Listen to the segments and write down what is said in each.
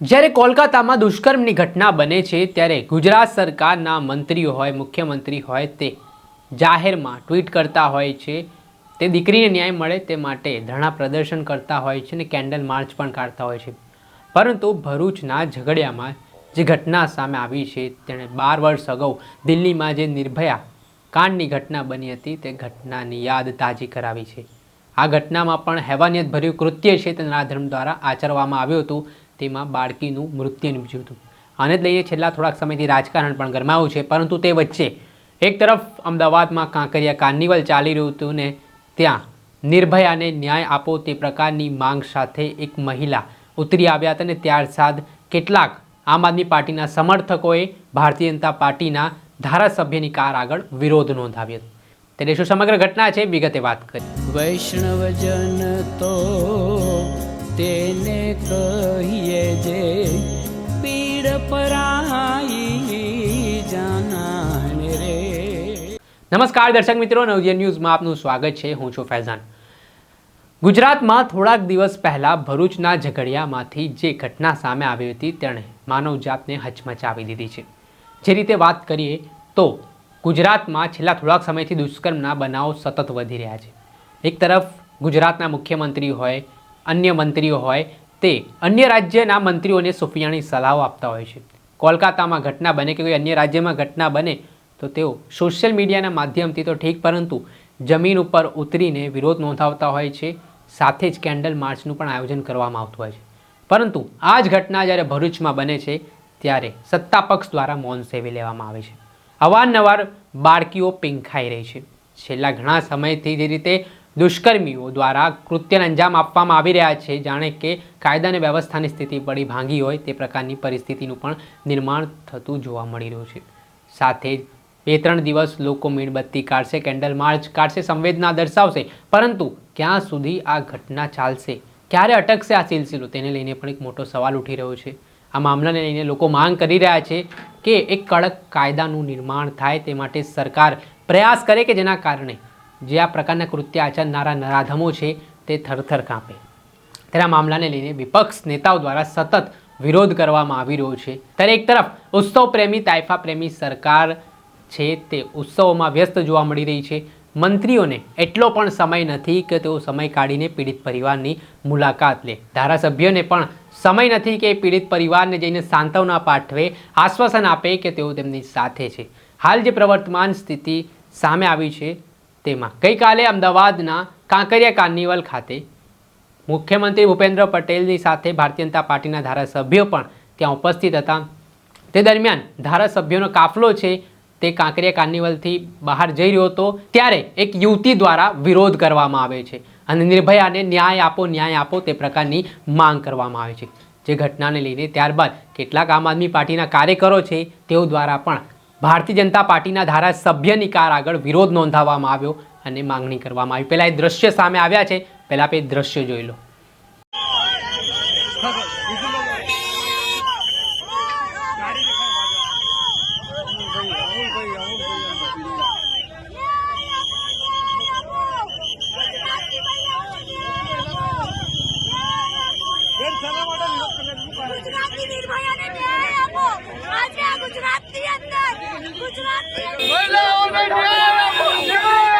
જ્યારે કોલકાતામાં દુષ્કર્મની ઘટના બને છે, ત્યારે ગુજરાત સરકારના મંત્રીઓ હોય, મુખ્યમંત્રી હોય, તે જાહેરમાં ટ્વીટ કરતા હોય છે. તે દીકરીને ન્યાય મળે તે માટે ધરણા પ્રદર્શન કરતા હોય છે અને કેન્ડલ માર્ચ પણ કાઢતા હોય છે. પરંતુ ભરૂચના ઝઘડિયામાં જે ઘટના સામે આવી છે, તેણે બાર વર્ષ અગાઉ દિલ્હીમાં જે નિર્ભયા કાંડની ઘટના બની હતી, તે ઘટનાની યાદ તાજી કરાવી છે. આ ઘટનામાં પણ હેવાનિયતભર્યું કૃત્ય છે તે ધર્મ દ્વારા આચરવામાં આવ્યું હતું. તેમાં બાળકીનું મૃત્યુ નિપજ્યું હતું. આને જ લઈને છેલ્લા થોડાક સમયથી રાજકારણ પણ ગરમાયું છે, પરંતુ તે વચ્ચે એક તરફ અમદાવાદમાં કાંકરિયા કાર્નિવલ ચાલી રહ્યું હતું ને ત્યાં નિર્ભયાને ન્યાય આપો તે પ્રકારની માંગ સાથે એક મહિલા ઉતરી આવ્યા હતા અને ત્યારબાદ કેટલાક આમ આદમી પાર્ટીના સમર્થકોએ ભારતીય જનતા પાર્ટીના ધારાસભ્યની કાર આગળ વિરોધ નોંધાવ્યો. હતો તેને શું સમગ્ર ઘટના છે? વિગતે વાત કરી વૈષ્ણવજન તો તેને કહીએ જે પીડ પરાઈ જાનાને રે. નમસ્કાર દર્શક મિત્રો, નવજીવન ન્યૂઝમાં આપનું સ્વાગત છે. હું છું ફૈઝાન. ગુજરાતમાં થોડાક દિવસ પહેલાં ભરૂચના ઝઘડિયામાંથી જે ઘટના સામે આવી હતી, તેણે માનવજાતને હચમચાવી દીધી છે. જે રીતે વાત કરીએ તો ગુજરાતમાં છેલ્લા થોડાક સમયથી દુષ્કર્મના બનાવો સતત વધી રહ્યા છે. એક તરફ ગુજરાતના મુખ્યમંત્રી હોય અન્ય મંત્રીઓ હોય તે અન્ય રાજ્યના મંત્રીઓને સુફિયાણી સલાહો આપતા હોય છે. કોલકાતામાં ઘટના બને કે કોઈ અન્ય રાજ્યમાં ઘટના બને તો તેઓ સોશિયલ મીડિયાના માધ્યમથી તો ઠીક, પરંતુ જમીન ઉપર ઉતરીને વિરોધ નોંધાવતા હોય છે. સાથે જ કેન્ડલ માર્ચનું પણ આયોજન કરવામાં આવતું હોય છે. પરંતુ આ જ ઘટના જ્યારે ભરૂચમાં બને છે, ત્યારે સત્તા પક્ષ દ્વારા મૌન સેવી લેવામાં આવે છે. અવારનવાર બાળકીઓ પીંખાઈ રહી છે. છેલ્લા ઘણા સમયથી જે રીતે દુષ્કર્મીઓ દ્વારા કૃત્યને અંજામ આપવામાં આવી રહ્યા છે. જાણે કે કાયદા અને વ્યવસ્થાની સ્થિતિ પડી ભાંગી હોય તે પ્રકારની પરિસ્થિતિનું પણ નિર્માણ થતું જોવા મળી રહ્યું છે. સાથે જ બે ત્રણ દિવસ લોકો મીણબત્તી કાઢશે, કેન્ડલ માર્ચ કાઢશે, સંવેદના દર્શાવશે. પરંતુ ક્યાં સુધી આ ઘટના ચાલશે? ક્યારે અટકશે આ સિલસિલો? તેને લઈને પણ એક મોટો સવાલ ઉઠી રહ્યો છે. આ મામલાને લઈને લોકો માંગ કરી રહ્યા છે કે એક કડક કાયદાનું નિર્માણ થાય તે માટે સરકાર પ્રયાસ કરે કે જેના કારણે જે આ પ્રકારના કૃત્ય આચરનારા નરાધમો છે, તે થરથર કાંપે. તેના મામલાને લઈને વિપક્ષ નેતાઓ દ્વારા સતત વિરોધ કરવામાં આવી રહ્યો છે. ત્યારે એક તરફ ઉત્સવ પ્રેમી, તાઇફા પ્રેમી સરકાર છે, તે ઉત્સવોમાં વ્યસ્ત જોવા મળી રહી છે. મંત્રીઓને એટલો પણ સમય નથી કે તેઓ સમય કાઢીને પીડિત પરિવારની મુલાકાત લે. ધારાસભ્યોને પણ સમય નથી કે પીડિત પરિવારને જઈને સાંત્વના પાઠવે, આશ્વાસન આપે કે તેઓ તેમની સાથે છે. હાલ જે પ્રવર્તમાન સ્થિતિ સામે આવી છે તેમાં. ગઈકાલે અમદાવાદના કાંકરિયા કાર્નિવલ ખાતે મુખ્યમંત્રી ભૂપેન્દ્ર પટેલની સાથે ભારતીય જનતા પાર્ટીના ધારાસભ્યો પણ ત્યાં ઉપસ્થિત હતા. તે દરમિયાન ધારાસભ્યોનો કાફલો છે તે કાંકરિયા કાર્નિવલથી બહાર જઈ રહ્યો હતો ત્યારે એક યુવતી દ્વારા વિરોધ કરવામાં આવે છે અને નિર્ભયાને ન્યાય આપો ન્યાય આપો તે પ્રકારની માંગ કરવામાં આવે છે. જે ઘટનાને લઈને ત્યારબાદ કેટલાક આમ આદમી પાર્ટીના કાર્યકરો છે તેઓ દ્વારા પણ ભારતીય જનતા પાર્ટીના ધારાસભ્યની કાર આગળ વિરોધ નોંધાવવામાં આવ્યો અને માંગણી કરવામાં આવી પહેલાં એ દ્રશ્ય સામે આવ્યા છે પહેલાં આપણે દ્રશ્ય જોઈ લો ગુજરાતની નિર્ભયાને ન્યાય આપો આજે આ ગુજરાતની અંદર ગુજરાતની અંદર ગુજરાતી મહિલાઓને ન્યાય આપો ન્યાય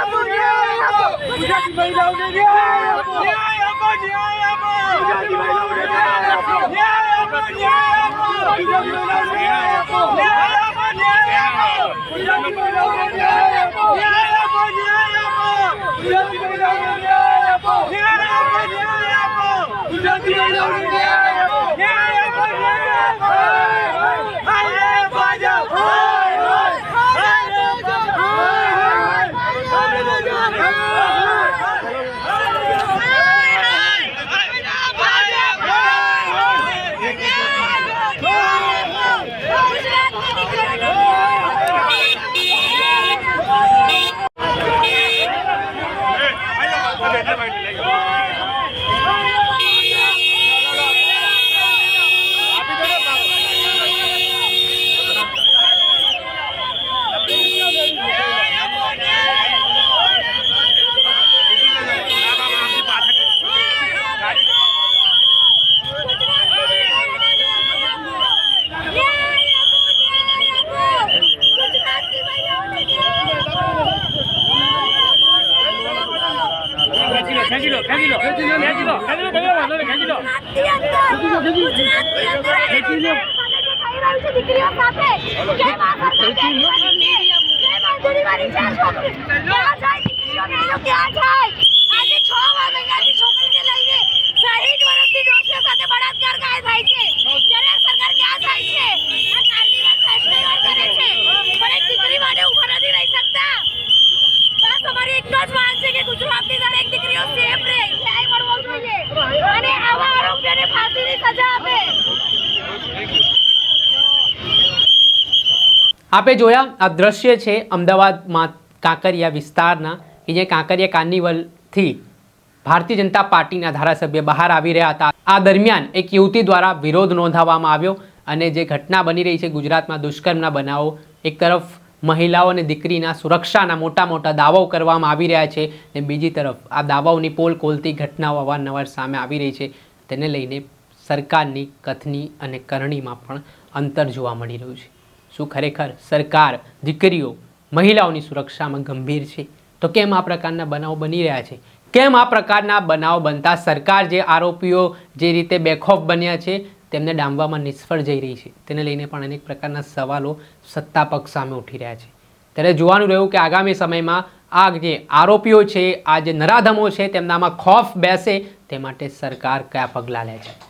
આપો ન્યાય આપો ગુજરાતી મહિલાઓને ન્યાય આપો ન્યાય આપો ન્યાય આપો ગુજરાતી મહિલાઓને ન્યાય આપો ન્યાય આપો ન્યાય આપો ગુજરાતી મહિલાઓને ન્યાય આપો ન્યાય આપો ન્યાય આપો ગુજરાતી મહિલાઓને ન્યાય આપો ન્યાય આપો ન્યાય આપો ગુજરાતી મહિલાઓને ન્યાય આપો ન્યાય આપો ન્યાય આપો હાય ભાજપ હાય હાય હાય ભાજપ હાય હાય ગુજરાતની અંદર ગુજરાતની અંદર આજે જે થઈ રહ્યું છે દીકરીઓ સાથે કેમ આ સરકાર કેમ મંજૂરી વાળી છે આ છોકરી ક્યાં જાય દીકરીઓને એ લોકો ક્યાં જાય આજે છ મહિનાની છોકરીને લઈને સાહીઠ વર્ષની ડોસીઓ સાથે બળાત્કાર કાય થાય છે ત્યારે આ સરકાર ક્યાં જાય છે આ કાર્નિવલ ફેસ્ટિવલ કરે છે પણ એક દીકરી માટે ઊભા નથી રહી શકતા બસ અમારી એક જ માંગ છે કે ગુજરાતની દરેક દીકરીઓ સેફ રહે ન્યાય મળવો જોઈએ અને આવા આરોપીઓને ફાંસીની સજા આપે આપે જોયા આ દ્રશ્ય છે અમદાવાદમાં કાંકરિયા વિસ્તારના કે જે કાંકરિયા કાર્નિવલથી ભારતીય જનતા પાર્ટીના ધારાસભ્ય બહાર આવી રહ્યા હતા. આ દરમિયાન એક યુવતી દ્વારા વિરોધ નોંધાવવામાં આવ્યો અને જે ઘટના બની રહી છે ગુજરાતમાં દુષ્કર્મના બનાવો, એક તરફ મહિલાઓ અને દીકરીના સુરક્ષાના મોટા મોટા દાવાઓ કરવામાં આવી રહ્યા છે ને બીજી તરફ આ દાવાઓની પોલ ખોલતી ઘટનાઓ અવારનવાર સામે આવી રહી છે. તેને લઈને સરકારની કથની અને કરણીમાં પણ અંતર જોવા મળી રહ્યું છે. શું ખરેખર સરકાર, દીકરીઓ મહિલાઓની સુરક્ષામાં ગંભીર છે? તો કેમ આ પ્રકારના બનાવો બની રહ્યા છે? કેમ આ પ્રકારના બનાવો બનતા સરકાર જે આરોપીઓ જે રીતે બેખોફ બન્યા છે, તેમને ડામવામાં નિષ્ફળ જઈ રહી છે? તેને લઈને પણ અનેક પ્રકારના સવાલો સત્તા પક્ષ સામે ઉઠી રહ્યા છે. ત્યારે જોવાનું રહ્યું કે આગામી સમયમાં આ જે આરોપીઓ છે, આ જે નરાધમો છે, તેમનામાં ખોફ બેસે, તે માટે સરકાર કયા પગલાં લે છે?